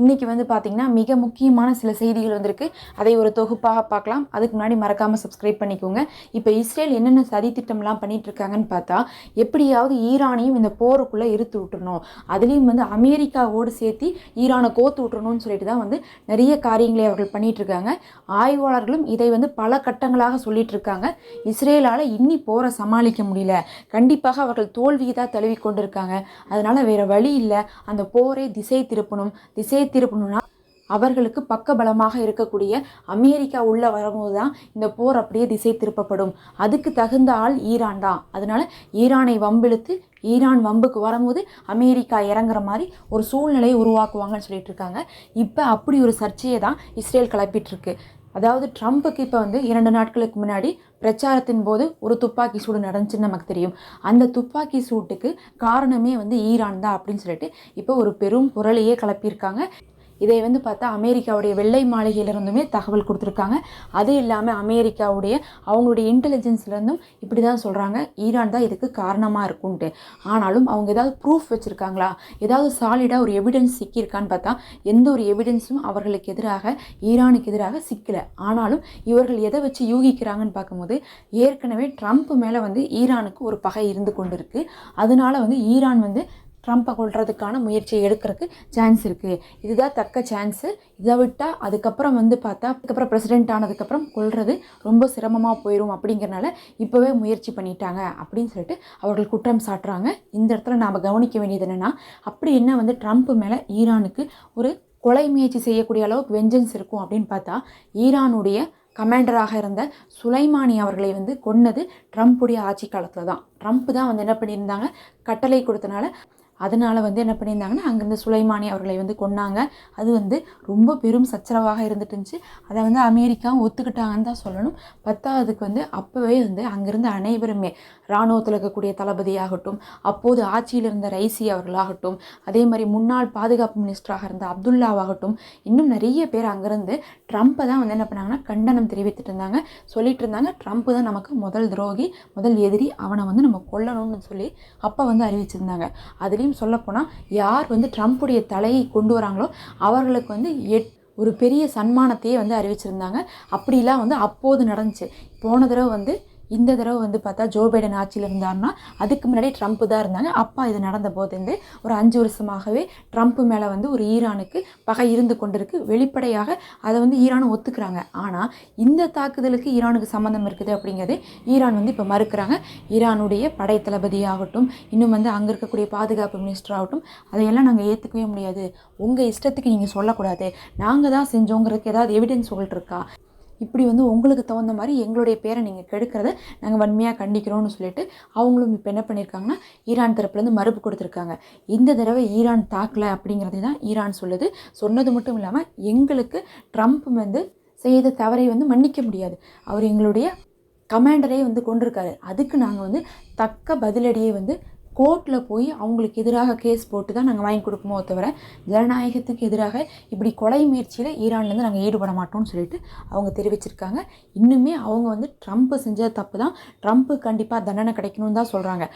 இன்றைக்கி வந்து பார்த்திங்கன்னா மிக முக்கியமான சில செய்திகள் வந்திருக்கு. அதை ஒரு தொகுப்பாக பார்க்கலாம். அதுக்கு முன்னாடி மறக்காமல் சப்ஸ்கிரைப் பண்ணிக்கோங்க. இப்போ இஸ்ரேல் என்னென்ன சதி திட்டம்லாம் பண்ணிகிட்ருக்காங்கன்னு பார்த்தா எப்படியாவது ஈரானையும் இந்த போருக்குள்ளே இருத்து விட்டுறணும். அதுலேயும் வந்து அமெரிக்காவோடு சேர்த்து ஈரானை கோத்து விட்டுறணும்னு சொல்லிட்டு தான் வந்து நிறைய காரியங்களை அவர்கள் பண்ணிகிட்ருக்காங்க இருக்காங்க ஆய்வாளர்களும் இதை வந்து பல கட்டங்களாக சொல்லிகிட்டு இருக்காங்க இஸ்ரேலால் இன்னி போரை சமாளிக்க முடியல. கண்டிப்பாக அவர்கள் தோல்வியை தான் தழுவி கொண்டிருக்காங்க அதனால் வேறு வழி இல்லை. அந்த போரை திசை திருப்பணும். திசை திருப்பணும்னா அவர்களுக்கு பக்க பலமாக இருக்கக்கூடிய அமெரிக்கா உள்ள வரும்போது தான் இந்த போர் அப்படியே திசை திருப்பப்படும். அதுக்கு தகுந்த ஆள் ஈரான் தான். அதனால ஈரானை வம்பிழுத்து ஈரான் வம்புக்கு வரும்போது அமெரிக்கா இறங்குற மாதிரி ஒரு சூழ்நிலையை உருவாக்குவாங்கன்னு சொல்லிட்டு இருக்காங்க. இப்போ அப்படி ஒரு சர்ச்சையை தான் இஸ்ரேல் கிளப்பிட்டு இருக்கு. அதாவது ட்ரம்ப்புக்கு இப்போ வந்து இரண்டு நாட்களுக்கு முன்னாடி பிரச்சாரத்தின் போது ஒரு துப்பாக்கி சூடு நடந்துச்சுன்னு நமக்கு தெரியும். அந்த துப்பாக்கி சூட்டுக்கு காரணமே வந்து ஈரான் தான் அப்படின்னு சொல்லிட்டு இப்போ ஒரு பெரும் குரலையே கிளப்பியிருக்காங்க. இதை வந்து பார்த்தா அமெரிக்காவுடைய வெள்ளை மாளிகையிலிருந்துமே தகவல் கொடுத்துருக்காங்க. அது இல்லாமல் அமெரிக்காவுடைய அவங்களுடைய இன்டெலிஜென்ஸ்லேருந்தும் இப்படி தான் சொல்கிறாங்க ஈரான் தான் இதுக்கு காரணமாக இருக்கும்ன்ட்டு ஆனாலும் அவங்க ஏதாவது ப்ரூஃப் வச்சுருக்காங்களா? ஏதாவது சாலிடாக ஒரு எவிடன்ஸ் சிக்கியிருக்கான்னு பார்த்தா எந்த ஒரு எவிடன்ஸும் அவர்களுக்கு எதிராக ஈரானுக்கு எதிராக சிக்கலை. ஆனாலும் இவர்கள் எதை வச்சு யூகிக்கிறாங்கன்னு பார்க்கும்போது ஏற்கனவே ட்ரம்ப் மேலே வந்து ஈரானுக்கு ஒரு பகை இருந்து கொண்டு இருக்குது அதனால வந்து ஈரான் வந்து ட்ரம்ப்பை கொள்றதுக்கான முயற்சியை எடுக்கிறதுக்கு சான்ஸ் இருக்குது இதுதான் தக்க சான்ஸு இதை விட்டால் அதுக்கப்புறம் வந்து பார்த்தா அதுக்கப்புறம் பிரசிடென்ட் ஆனதுக்கப்புறம் கொள்வது ரொம்ப சிரமமாக போயிடும் அப்படிங்கிறனால இப்போவே முயற்சி பண்ணிட்டாங்க அப்படின்னு சொல்லிட்டு அவர்கள் குற்றம் சாட்டுறாங்க. இந்த இடத்துல நாம் கவனிக்க வேண்டியது என்னென்னா அப்படி என்ன வந்து ட்ரம்ப் மேலே ஈரானுக்கு ஒரு கொலை முயற்சி செய்யக்கூடிய அளவுக்கு வெஞ்சன்ஸ் இருக்கும் அப்படின்னு பார்த்தா ஈரானுடைய கமாண்டராக இருந்த சுலைமானி அவர்களை வந்து கொன்னது ட்ரம்ப்புடைய ஆட்சி காலத்தில் தான். ட்ரம்ப் தான் வந்து என்ன பண்ணியிருந்தாங்க? கட்டளை கொடுத்தனால அதனால் வந்து என்ன பண்ணியிருந்தாங்கன்னா அங்கேருந்து சுலைமானி அவர்களை வந்து கொன்னாங்க. அது வந்து ரொம்ப பெரும் சச்சரவாக இருந்துட்டு இருந்துச்சு அதை வந்து அமெரிக்காவும் ஒத்துக்கிட்டாங்கன்னு தான் சொல்லணும். பத்தாவதுக்கு வந்து அப்போவே வந்து அங்கேருந்து அனைவருமே இராணுவத்தில் இருக்கக்கூடிய தளபதியாகட்டும் அப்போது ஆட்சியில் இருந்த ரைசி அவர்களாகட்டும் அதே மாதிரி முன்னாள் பாதுகாப்பு மினிஸ்டராக இருந்த அப்துல்லாவாகட்டும் இன்னும் நிறைய பேர் அங்கேருந்து ட்ரம்ப்பை தான் வந்து என்ன பண்ணாங்கன்னா கண்டனம் தெரிவித்துட்டு இருந்தாங்க. சொல்லிட்டு இருந்தாங்க ட்ரம்ப் தான் நமக்கு முதல் துரோகி முதல் எதிரி அவனை வந்து நம்ம கொல்லணும்னு சொல்லி அப்போ வந்து அறிவிச்சிருந்தாங்க. அதுலேயும் சொல்லப்போனால் யார் வந்து ட்ரம்ப்புடைய தலையை கொண்டு வராங்களோ அவர்களுக்கு வந்து எட் ஒரு பெரிய சன்மானத்தையே வந்து அறிவிச்சிருந்தாங்க. அப்படிலாம் வந்து அப்போது நடந்துச்சு. போன தடவை வந்து இந்த தடவை வந்து பார்த்தா ஜோ பைடன் ஆட்சியில் இருந்தாருன்னா அதுக்கு முன்னாடி ட்ரம்ப் தான் இருந்தாங்க. அப்பா இது நடந்த போதுலேருந்து ஒரு அஞ்சு வருஷமாகவே ட்ரம்ப் மேலே வந்து ஒரு ஈரானுக்கு பகை இருந்து கொண்டிருக்கு. வெளிப்படையாக அதை வந்து ஈரான் ஒத்துக்கிறாங்க. ஆனால் இந்த தாக்குதலுக்கு ஈரானுக்கு சம்மந்தம் இருக்குது அப்படிங்கிறது ஈரான் வந்து இப்போ மறுக்கிறாங்க. ஈரானுடைய படை தளபதியாகட்டும் இன்னும் வந்து அங்கே இருக்கக்கூடிய பாதுகாப்பு மினிஸ்டர் ஆகட்டும் அதையெல்லாம் நாங்கள் ஏற்றுக்கவே முடியாது. உங்கள் இஷ்டத்துக்கு நீங்கள் சொல்லக்கூடாது. நாங்கள் தான் செஞ்சோங்கிறதுக்கு ஏதாவது எவிடன்ஸ் சொல்லிட்டு இருக்கா? இப்படி வந்து உங்களுக்கு தகுந்த மாதிரி எங்களுடைய பேரை நீங்கள் கெடுக்கிறத நாங்கள் வன்மையாக கண்டிக்கிறோம்னு சொல்லிட்டு அவங்களும் இப்போ என்ன பண்ணியிருக்காங்கன்னா ஈரான் தரப்புலேருந்து மறுப்பு கொடுத்துருக்காங்க. இந்த தடவை ஈரான் தாக்கலை அப்படிங்கிறதே தான் ஈரான் சொல்லுது. சொன்னது மட்டும் இல்லாமல் எங்களுக்கு ட்ரம்ப் வந்து செய்த தவறை வந்து மன்னிக்க முடியாது. அவர் எங்களுடைய கமாண்டரே வந்து கொண்டிருக்காரு. அதுக்கு நாங்கள் வந்து தக்க பதிலடியை வந்து கோர்ட்டில் போய் அவங்களுக்கு எதிராக கேஸ் போட்டு தான் நாங்கள் வாங்கி கொடுப்போமோ தவிர ஜனநாயகத்துக்கு எதிராக இப்படி கொலை முயற்சியில் ஈரான்லேருந்து நாங்கள் ஈடுபட மாட்டோம்னு சொல்லிட்டு அவங்க தெரிவிச்சிருக்காங்க. இன்னுமே அவங்க வந்து ட்ரம்ப் செஞ்ச தப்பு தான் ட்ரம்ப்பு கண்டிப்பாக தண்டனை கிடைக்கணும்னு தான் சொல்கிறாங்க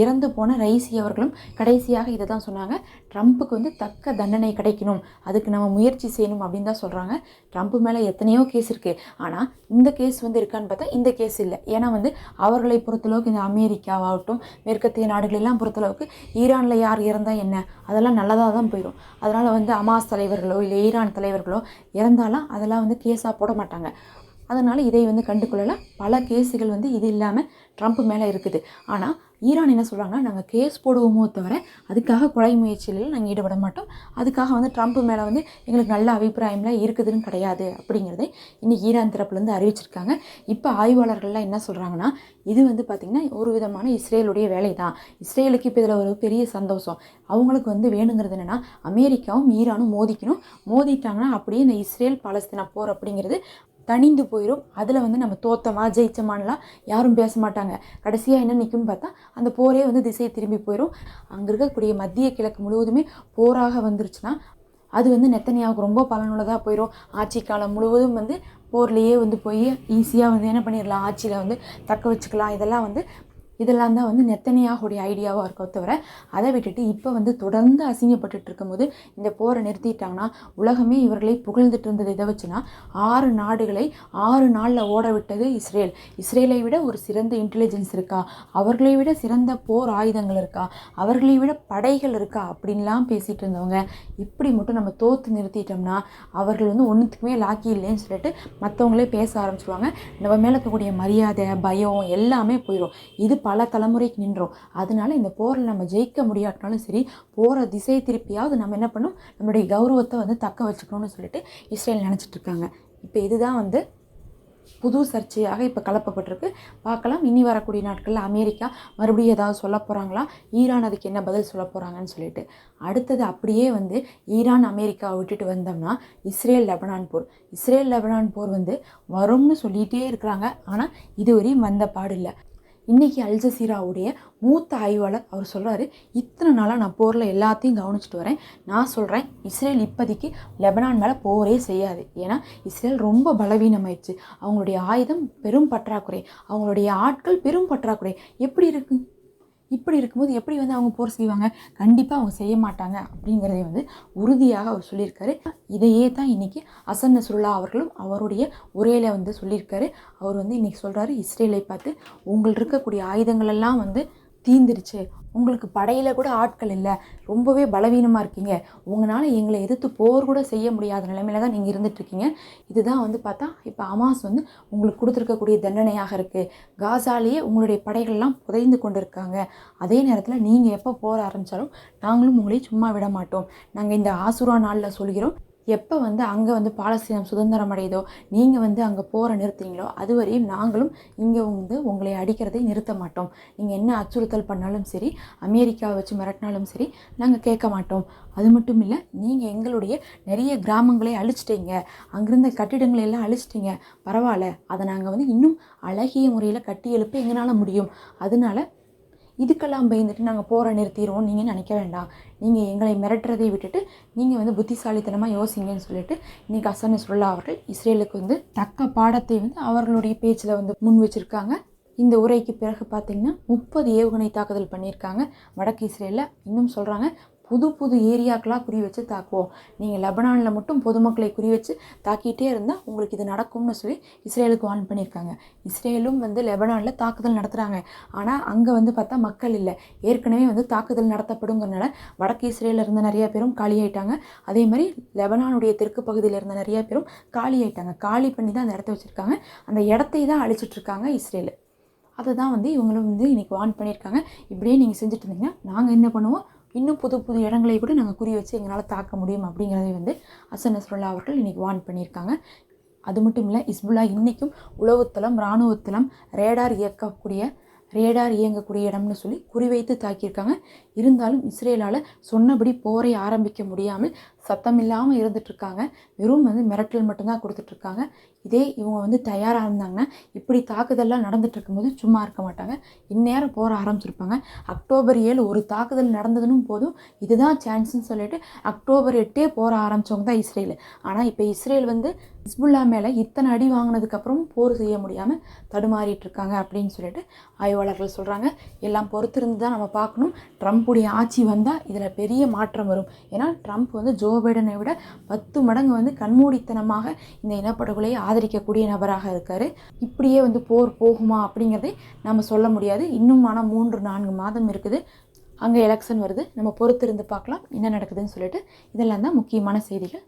இறந்து போன ரைசி அவர்களும் கடைசியாக இதை தான் சொன்னாங்க. ட்ரம்ப்புக்கு வந்து தக்க தண்டனை கிடைக்கணும். அதுக்கு நம்ம முயற்சி செய்யணும் அப்படின்னு தான் சொல்கிறாங்க ட்ரம்ப் மேலே எத்தனையோ கேஸ் இருக்குது ஆனால் இந்த கேஸ் வந்து இருக்கான்னு பார்த்தா இந்த கேஸ் இல்லை. ஏன்னா வந்து அவர்களை பொறுத்தளவுக்கு இந்த அமெரிக்காவாகட்டும் மேற்கத்திய நாடுகளெல்லாம் பொறுத்தளவுக்கு ஈரானில் யார் இறந்தால் என்ன? அதெல்லாம் நல்லதாக தான் போயிடும் அதனால் வந்து அமாஸ் தலைவர்களோ இல்லை ஈரான் தலைவர்களோ இறந்தாலும் அதெல்லாம் வந்து கேஸாக போட மாட்டாங்க. அதனால் இதை வந்து கண்டுகொள்ளல பல கேஸுகள் வந்து இது இல்லாமல் ட்ரம்ப் மேலே இருக்குது. ஆனால் ஈரான் என்ன சொல்கிறாங்கன்னா நாங்கள் கேஸ் போடுவோமோ தவிர அதுக்காக கொலை முயற்சியில் நாங்கள் ஈடுபட மாட்டோம். அதுக்காக வந்து ட்ரம்ப் மேலே வந்து எங்களுக்கு நல்ல அபிப்பிராயம்லாம் இருக்குதுன்னு கிடையாது அப்படிங்கிறதை இன்றைக்கி ஈரான் தரப்புலேருந்து அறிவிச்சிருக்காங்க. இப்போ ஆய்வாளர்கள்லாம் என்ன சொல்கிறாங்கன்னா இது வந்து பார்த்திங்கன்னா ஒரு விதமான இஸ்ரேலுடைய வேலை தான் இஸ்ரேலுக்கு இப்போ இதில் ஒரு பெரிய சந்தோஷம். அவங்களுக்கு வந்து வேணுங்கிறது என்னென்னா அமெரிக்காவும் ஈரானும் மோதிக்கணும். மோதிட்டாங்கன்னா அப்படியே இந்த இஸ்ரேல் பாலஸ்தீனா போர் அப்படிங்கிறது தணிந்து போயிடும் அதில் வந்து நம்ம தோத்தமா ஜெயிச்சமானலாம் யாரும் பேச மாட்டாங்க கடைசியாக என்ன நிற்கும்னு பார்த்தா அந்த போரே வந்து திசையை திரும்பி போயிடும் அங்கே இருக்கக்கூடிய மத்திய கிழக்கு முழுவதுமே போராக வந்துருச்சுன்னா அது வந்து நெத்தனியாவுக்கு ரொம்ப பலனுள்ளதாக போயிடும் ஆட்சி காலம் முழுவதும் வந்து போர்லேயே வந்து போய் ஈஸியாக வந்து என்ன பண்ணிடலாம் ஆட்சியில் வந்து தக்க வச்சுக்கலாம். இதெல்லாம் வந்து இதெல்லாம் தான் வந்து நெத்தனியாகுடைய ஐடியாவாக இருக்கோ தவிர அதை விட்டுட்டு இப்போ வந்து தொடர்ந்து அசிங்கப்பட்டுட்டு இருக்கும்போது இந்த போரை நிறுத்திட்டாங்கன்னா உலகமே இவர்களை புகழ்ந்துட்டு இருந்தது இதை வச்சுன்னா ஆறு நாடுகளை ஆறு நாளில் ஓட விட்டது இஸ்ரேல். இஸ்ரேலை விட ஒரு சிறந்த இன்டெலிஜென்ஸ் இருக்கா? அவர்களை விட சிறந்த போர் ஆயுதங்கள் இருக்கா? அவர்களை விட படைகள் இருக்கா? அப்படின்லாம் பேசிகிட்டு இருந்தவங்க இப்படி மட்டும் நம்ம தோற்று நிறுத்திட்டோம்னா அவர்கள் வந்து ஒன்றுத்துக்குமே லாக்கி இல்லைன்னு சொல்லிட்டு மற்றவங்களே பேச ஆரம்பிச்சிருவாங்க. நம்ம மேலே இருக்கக்கூடிய மரியாதை பயம் எல்லாமே போயிடும் இது பல தலைமுறைக்கு நின்றோம். அதனால இந்த போரில் நம்ம ஜெயிக்க முடியாட்டினாலும் சரி போகிற திசை திருப்பியாவது நம்ம என்ன பண்ணணும்? நம்மளுடைய கௌரவத்தை வந்து தக்க வச்சுக்கணும்னு சொல்லிட்டு இஸ்ரேல் நினச்சிட்டு இருக்காங்க. இப்போ இதுதான் வந்து புது சர்ச்சையாக இப்போ கலப்பப்பட்டிருக்கு. பார்க்கலாம். இனி வரக்கூடிய நாட்களில் அமெரிக்கா மறுபடியும் ஏதாவது சொல்ல போகிறாங்களா ஈரான் அதுக்கு என்ன பதில் சொல்ல போகிறாங்கன்னு சொல்லிட்டு. அடுத்தது அப்படியே வந்து ஈரான் அமெரிக்காவை விட்டுட்டு வந்தோம்னா இஸ்ரேல் லெபனான் போர். இஸ்ரேல் லெபனான் போர் வந்து வரும்னு சொல்லிகிட்டே இருக்கிறாங்க. ஆனால் இதுவரையும் வந்த பாடு இல்லை. இன்றைக்கி அல்ஜசீராவுடைய மூத்த ஆய்வாளர் அவர் சொல்கிறாரு இத்தனை நாளாக நான் போரில் எல்லாத்தையும் கவனிச்சிட்டு வரேன். நான் சொல்கிறேன் இஸ்ரேல் இப்போதைக்கு லெபனான் மேலே போரே செய்யாது. ஏன்னா இஸ்ரேல் ரொம்ப பலவீனமாயிடுச்சு. அவங்களுடைய ஆயுதம் பெரும் பற்றாக்குறை. அவங்களுடைய ஆட்கள் பெரும் பற்றாக்குறை. எப்படி இருக்குது இப்படி இருக்கும்போது எப்படி வந்து அவங்க போர் செய்வாங்க? கண்டிப்பாக அவங்க செய்ய மாட்டாங்க அப்படிங்கிறதே வந்து உறுதியாக அவர் சொல்லியிருக்காரு. இதையே தான் இன்றைக்கி அசன் நசுருல்லா அவர்களும் அவருடைய உரையில் வந்து சொல்லியிருக்காரு. அவர் வந்து இன்றைக்கி சொல்கிறாரு இஸ்ரேலை பார்த்து உங்கள் இருக்கக்கூடிய ஆயுதங்களெல்லாம் வந்து தீந்துருச்சு. உங்களுக்கு படையில் கூட ஆட்கள் இல்லை. ரொம்பவே பலவீனமாக இருக்கீங்க. உங்களால் எங்களை எதிர்த்து போர் கூட செய்ய முடியாத நிலைமையில தான் நீங்கள் இருந்துகிட்ருக்கீங்க இதுதான் வந்து பார்த்தா இப்போ அமாஸ் வந்து உங்களுக்கு கொடுத்துருக்கக்கூடிய தண்டனையாக இருக்குது காசாலேயே உங்களுடைய படைகள்லாம் புதைந்து கொண்டு இருக்காங்க அதே நேரத்தில் நீங்கள் எப்போ போர் ஆரம்பித்தாலும் நாங்களும் உங்களை சும்மா விட மாட்டோம். நாங்கள் இந்த ஆசுரா நாளில் சொல்கிறோம். எப்போ வந்து அங்கே வந்து பாலஸ்தீனம் சுதந்திரம் அடையுதோ நீங்கள் வந்து அங்கே போகிற நிறுத்துறீங்களோ அதுவரையும் நாங்களும் இங்கே வந்து உங்களை அடிக்கிறதை நிறுத்த மாட்டோம். நீங்கள் என்ன அச்சுறுத்தல் பண்ணாலும் சரி அமெரிக்காவை வச்சு மிரட்டினாலும் சரி நாங்கள் கேட்க மாட்டோம். அது மட்டும் இல்லை நீங்கள் எங்களுடைய நிறைய கிராமங்களை அழிச்சிட்டீங்க. அங்கிருந்த கட்டிடங்களை எல்லாம் அழிச்சிட்டிங்க. பரவாயில்ல அதை நாங்கள் வந்து இன்னும் அழகிய முறையில் கட்டி எழுப்ப எங்களால் முடியும். அதனால இதுக்கெல்லாம் பயந்துட்டு நாங்கள் போகிற நிறுத்திடுவோம் நீங்கள் நினைக்க வேண்டாம். நீங்கள் எங்களை மிரட்டுறதை விட்டுட்டு நீங்கள் வந்து புத்திசாலித்தனமாக யோசிங்கன்னு சொல்லிட்டு இன்றைக்கி அசன் சுல்லா அவர்கள் இஸ்ரேலுக்கு வந்து தக்க பாடத்தை வந்து அவர்களுடைய பேச்சில் வந்து முன் வச்சுருக்காங்க. இந்த உரைக்கு பிறகு பார்த்திங்கன்னா முப்பது ஏவுகணை தாக்குதல் பண்ணியிருக்காங்க. வடக்கு இஸ்ரேலில் இன்னும் சொல்கிறாங்க புது புது ஏரியாக்கெலாம் குறி வச்சு தாக்குவோம். நீங்கள் லெபனானில் மட்டும் பொதுமக்களை குறி வச்சு தாக்கிட்டே இருந்தால் உங்களுக்கு இது நடக்கும்னு சொல்லி இஸ்ரேலுக்கு வார்ன் பண்ணியிருக்காங்க. இஸ்ரேலும் வந்து லெபனானில் தாக்குதல் நடத்துகிறாங்க ஆனால் அங்கே வந்து பார்த்தா மக்கள் இல்லை. ஏற்கனவே வந்து தாக்குதல் நடத்தப்படுங்கிறனால வடக்கு இஸ்ரேலில் இருந்த நிறைய பேரும் காலியாயிட்டாங்க. அதே மாதிரி லெபனானுடைய தெற்கு பகுதியில் இருந்த நிறைய பேரும் காலியாயிட்டாங்க. காலி பண்ணி தான் அந்த இடத்த வச்சுருக்காங்க. அந்த இடத்தை தான் அழிச்சிட்ருக்காங்க இஸ்ரேலு. அதை தான் வந்து இவங்களும் வந்து இன்றைக்கி வார்ன் பண்ணியிருக்காங்க. இப்படியே நீங்கள் செஞ்சுட்டு இருந்தீங்கன்னா நாங்கள் என்ன பண்ணுவோம்? இன்னும் புது புது இடங்களை கூட நாங்கள் குறி வச்சு எங்களால் தாக்க முடியும் அப்படிங்கிறதை வந்து அசன் நஸ்ருல்லா அவர்கள் இன்றைக்கி வார்ன் பண்ணியிருக்காங்க. அது மட்டும் இல்லை இஸ்புல்லா இன்றைக்கும் உளவுத்தளம் இராணுவத்தளம் ரேடார் இயக்கக்கூடிய ரேடார் இயங்கக்கூடிய இடம்னு சொல்லி குறிவைத்து தாக்கியிருக்காங்க. இருந்தாலும் இஸ்ரேலால் சொன்னபடி போரை ஆரம்பிக்க முடியாமல் சத்தம் இல்லாமல் இருந்துகிட்ருக்காங்க வெறும் வந்து மிரட்டல் மட்டும்தான் கொடுத்துட்ருக்காங்க. இதே இவங்க வந்து தயாராக இருந்தாங்கன்னா இப்படி தாக்குதல்லாம் நடந்துட்டு இருக்கும்போது சும்மா இருக்க மாட்டாங்க. இந்நேரம் போகிற ஆரம்பிச்சிருப்பாங்க. அக்டோபர் ஏழு ஒரு தாக்குதல் நடந்ததுன்னு போதும் இதுதான் சான்ஸ்னு சொல்லிட்டு அக்டோபர் எட்டே போகிற ஆரம்பித்தவங்க தான் இஸ்ரேல். ஆனால் இப்போ இஸ்ரேல் வந்து ஹிஸ்புல்லா மேலே இத்தனை அடி வாங்கினதுக்கப்புறம் போர் செய்ய முடியாமல் தடுமாறிட்டு இருக்காங்க அப்படின்னு சொல்லிட்டு ஆய்வாளர்கள் சொல்கிறாங்க எல்லாம் பொறுத்திருந்து தான் நம்ம பார்க்கணும். ட்ரம்ப்புடைய ஆட்சி வந்தால் இதில் பெரிய மாற்றம் வரும். ஏன்னா ட்ரம்ப் வந்து ஜோ ஜோபைடனை விட பத்து மடங்கு வந்து கண்மூடித்தனமாக இந்த இனப்படுகொலையை ஆதரிக்கக்கூடிய நபராக இருக்கார். இப்படியே வந்து போர் போகுமா அப்படிங்கிறதை நம்ம சொல்ல முடியாது. இன்னும் ஆனால் மூன்று நான்கு மாதம் இருக்குது. அங்கே எலெக்ஷன் வருது. நம்ம பொறுத்திருந்து பார்க்கலாம். என்ன நடக்குதுன்னு சொல்லிட்டு இதெல்லாம் தான் முக்கியமான செய்திகள்.